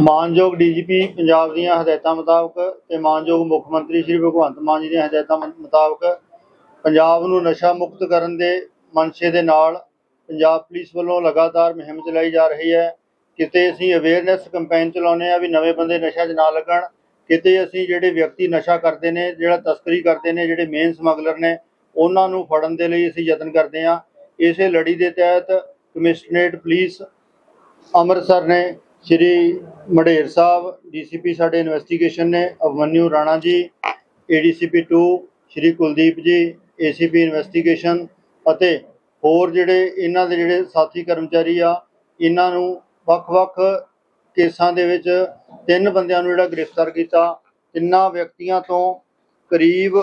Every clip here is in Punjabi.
ਮਾਨਯੋਗ ਡੀਜੀਪੀ ਪੰਜਾਬ ਦੀਆਂ ਹਦਾਇਤਾਂ ਮੁਤਾਬਕ ਤੇ ਮਾਨਯੋਗ ਮੁੱਖ ਮੰਤਰੀ ਸ਼੍ਰੀ ਭਗਵੰਤ ਮਾਨ ਜੀ ਦੀਆਂ ਹਦਾਇਤਾਂ ਮੁ- ਮੁਤਾਬਕ ਪੰਜਾਬ ਨੂੰ ਨਸ਼ਾ ਮੁਕਤ ਕਰਨ ਦੇ ਮਨਸ਼ੇ ਦੇ ਨਾਲ ਪੰਜਾਬ ਪੁਲਿਸ ਵੱਲੋਂ ਲਗਾਤਾਰ ਮੁਹਿੰਮ ਚਲਾਈ ਜਾ ਰਹੀ ਹੈ। ਕਿਤੇ ਅਸੀਂ ਅਵੇਅਰਨੈਸ ਕੈਂਪੇਨ ਚਲਾਉਂਦੇ ਆ ਵੀ ਨਵੇਂ ਬੰਦੇ ਨਸ਼ਾ 'ਚ ਨਾ ਲੱਗਣ, ਕਿਤੇ ਅਸੀਂ ਜਿਹੜੇ ਵਿਅਕਤੀ ਨਸ਼ਾ ਕਰਦੇ ਨੇ, ਜਿਹੜਾ ਤਸਕਰੀ ਕਰਦੇ ਨੇ, ਜਿਹੜੇ ਮੇਨ ਸਮਗਲਰ ਨੇ, ਉਹਨਾਂ ਨੂੰ ਫੜਨ ਦੇ ਲਈ ਅਸੀਂ ਯਤਨ ਕਰਦੇ ਆ ਇਸੇ ਲੜੀ ਦੇ ਤਹਿਤ ਕਮਿਸ਼ਨਰੇਟ ਪੁਲਿਸ ਅੰਮ੍ਰਿਤਸਰ ਨੇ ਸ਼੍ਰੀ ਮੜੇਰ ਸਾਹਿਬ, ਡੀਸੀਪੀ ਸਾਡੇ ਇਨਵੈਸਟੀਗੇਸ਼ਨ ਨੇ ਅਵਮਨਿਊ ਰਾਣਾ ਜੀ, ਏਡੀਸੀਪੀ 2 ਸ਼੍ਰੀ ਕੁਲਦੀਪ ਜੀ, ਏਸੀਪੀ ਇਨਵੈਸਟੀਗੇਸ਼ਨ ਅਤੇ ਹੋਰ ਜਿਹੜੇ ਇਹਨਾਂ ਦੇ ਜਿਹੜੇ ਸਾਥੀ ਕਰਮਚਾਰੀ ਆ, ਇਹਨਾਂ ਨੂੰ ਵੱਖ-ਵੱਖ ਕੇਸਾਂ ਦੇ ਵਿੱਚ ਤਿੰਨ ਬੰਦਿਆਂ ਨੂੰ ਜਿਹੜਾ ਗ੍ਰਿਫਤਾਰ ਕੀਤਾ, ਤਿੰਨਾਂ ਵਿਅਕਤੀਆਂ ਤੋਂ ਕਰੀਬ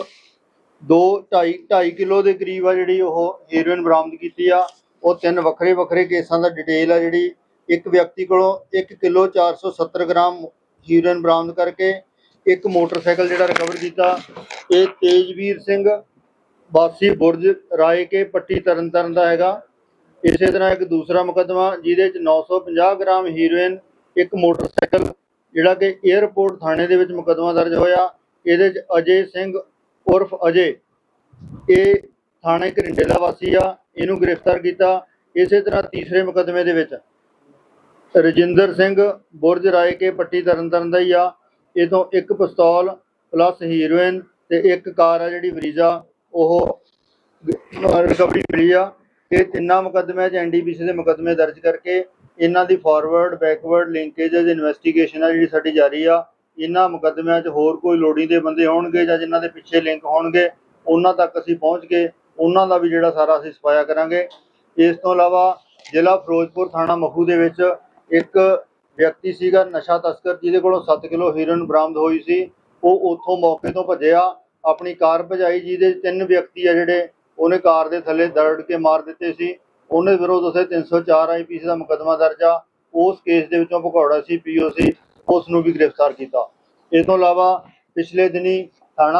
2 2.5 2.5 ਕਿਲੋ ਦੇ ਕਰੀਬ ਆ ਜਿਹੜੀ ਉਹ ਹੀਰੋਇਨ ਬਰਾਮਦ ਕੀਤੀ ਆ, ਉਹ ਤਿੰਨ ਵੱਖਰੇ ਵੱਖਰੇ ਕੇਸਾਂ ਦਾ ਡਿਟੇਲ ਆ ਜਿਹੜੀ ਇੱਕ ਵਿਅਕਤੀ ਕੋਲੋਂ 1 ਕਿਲੋ 470 ਗ੍ਰਾਮ ਹੀਰੋਇਨ ਬਰਾਮਦ ਕਰਕੇ ਇੱਕ ਮੋਟਰਸਾਈਕਲ ਜਿਹੜਾ ਰਿਕਵਰ ਕੀਤਾ। ਇਹ ਤੇਜਵੀਰ ਸਿੰਘ ਵਾਸੀ ਬੁਰਜ ਰਾਏ ਕੇ ਪੱਟੀ ਤਰਨਤਾਰਨ ਦਾ ਹੈਗਾ। ਇਸੇ ਤਰ੍ਹਾਂ ਇੱਕ ਦੂਸਰਾ ਮੁਕੱਦਮਾ ਜਿਹਦੇ ਚ 950 ਗ੍ਰਾਮ ਹੀਰੋਇਨ, ਇੱਕ ਮੋਟਰਸਾਈਕਲ ਜਿਹੜਾ ਕਿ 에ਅਰਪੋਰਟ ਥਾਣੇ ਦੇ ਵਿੱਚ ਮੁਕੱਦਮਾ ਦਰਜ ਹੋਇਆ। ਇਹਦੇ ਚ ਅਜੇ ਸਿੰਘ ਉਰਫ ਅਜੇ। ਇਹ ਥਾਣੇ ਘਰਿੰਡੇ ਦਾ ਵਾਸੀ ਆ। ਇਹਨੂੰ ਗ੍ਰਿਫਤਾਰ ਕੀਤਾ। ਇਸੇ ਤਰ੍ਹਾਂ ਤੀਸਰੇ ਮੁਕੱਦਮੇ ਦੇ ਵਿੱਚ ਰਜਿੰਦਰ ਸਿੰਘ ਬੁਰਜ ਰਾਏ ਕੇ ਪੱਟੀ ਤਰਨਤਾਰਨ ਦਾ ਹੀ ਆ। ਇਹ ਤੋਂ ਇੱਕ ਪਿਸਤੌਲ ਪਲੱਸ ਹੀਰੋਇਨ ਤੇ ਇੱਕ ਕਾਰ ਆ ਜਿਹੜੀ ਵਰੀਜ਼ਾ, ਉਹ ਰਿਕਵਰੀ ਮਿਲੀ ਆ। ਇਹ ਤਿੰਨਾਂ ਮੁਕੱਦਮਿਆਂ 'ਚ ਐਨਡੀਪੀਸੀ ਦੇ ਮੁਕੱਦਮੇ ਦਰਜ ਕਰਕੇ ਇਹਨਾਂ ਦੀ ਫਾਰਵਰਡ ਬੈਕਵਰਡ ਲਿੰਕੇजेस ਇਨਵੈਸਟੀਗੇਸ਼ਨ ਆ ਜਿਹੜੀ ਸਾਡੀ ਜਾਰੀ ਆ। ਇਹਨਾਂ ਮੁਕੱਦਮਿਆਂ 'ਚ ਹੋਰ ਕੋਈ ਲੋੜੀਂਦੇ ਬੰਦੇ ਹੋਣਗੇ ਜਾਂ ਜਿਨ੍ਹਾਂ ਦੇ ਪਿੱਛੇ ਲਿੰਕ ਹੋਣਗੇ, ਉਹਨਾਂ ਤੱਕ ਅਸੀਂ ਪਹੁੰਚ ਕੇ ਉਹਨਾਂ ਦਾ ਵੀ ਜਿਹੜਾ ਸਾਰਾ ਅਸੀਂ ਸਫਾਇਆ ਕਰਾਂਗੇ। ਇਸ ਤੋਂ ਇਲਾਵਾ ਜ਼ਿਲ੍ਹਾ ਫਿਰੋਜ਼ਪੁਰ ਥਾਣਾ ਮਖੂ ਦੇ ਵਿੱਚ ਇੱਕ ਵਿਅਕਤੀ ਸੀਗਾ ਨਸ਼ਾ ਤਸਕਰ, ਜਿਹਦੇ ਕੋਲੋਂ 7 ਕਿਲੋ ਹੀਰੋਇਨ ਬਰਾਮਦ ਹੋਈ ਸੀ। ਉਹ ਉੱਥੋਂ ਮੌਕੇ ਤੋਂ ਭੱਜਿਆ, ਆਪਣੀ ਕਾਰ ਭਜਾਈ, ਜਿਹਦੇ ਤਿੰਨ ਵਿਅਕਤੀ ਆ ਜਿਹੜੇ ਉਹਨੇ ਕਾਰ ਦੇ ਥੱਲੇ ਦਰੜ ਕੇ ਮਾਰ ਦਿੱਤੇ ਸੀ। ਉਹਨੇ ਵਿਰੋਧ ਉਸੇ 304 ਆਈਪੀਸੀ ਦਾ ਮੁਕੱਦਮਾ ਦਰਜ ਆ। ਉਸ ਕੇਸ ਦੇ ਵਿੱਚੋਂ ਭਗੌੜਾ ਸੀ ਪੀਓਸੀ ਉਸ ਨੂੰ ਵੀ ਗ੍ਰਿਫਤਾਰ ਕੀਤਾ। ਇਸ ਤੋਂ ਇਲਾਵਾ ਪਿਛਲੇ ਦਿਨੀ